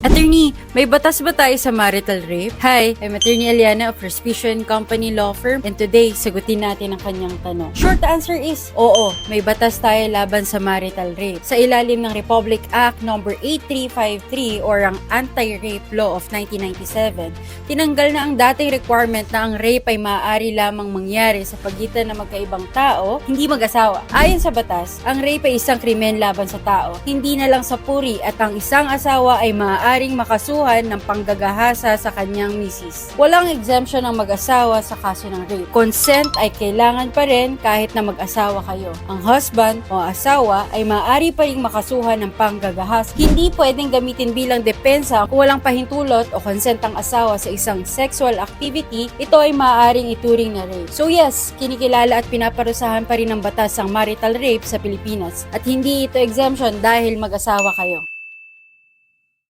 Attorney, may batas ba tayo sa marital rape? Hi, I'm Attorney Eliana of Respition Company Law Firm and today, sagutin natin ang kanyang tanong. Short answer is, oo, may batas tayo laban sa marital rape. Sa ilalim ng Republic Act No. 8353 or ang Anti-Rape Law of 1997, tinanggal na ang dating requirement na ang rape ay maaari lamang mangyari sa pagitan ng magkaibang tao, hindi mag-asawa. Ayon sa batas, ang rape ay isang krimen laban sa tao, hindi na lang sa puri at ang isang asawa ay maaaring makasuhan ng panggagahasa sa kanyang misis. Walang exemption ang mag-asawa sa kaso ng rape. Consent ay kailangan pa rin kahit na mag-asawa kayo. Ang husband o asawa ay maaari pa rin makasuhan ng panggagahasa. Hindi pwedeng gamitin bilang depensa kung walang pahintulot o consent ang asawa sa isang sexual activity, ito ay maaaring ituring na rape. So yes, kinikilala at pinaparusahan pa rin ng batas ang marital rape sa Pilipinas at hindi ito exemption dahil mag-asawa kayo.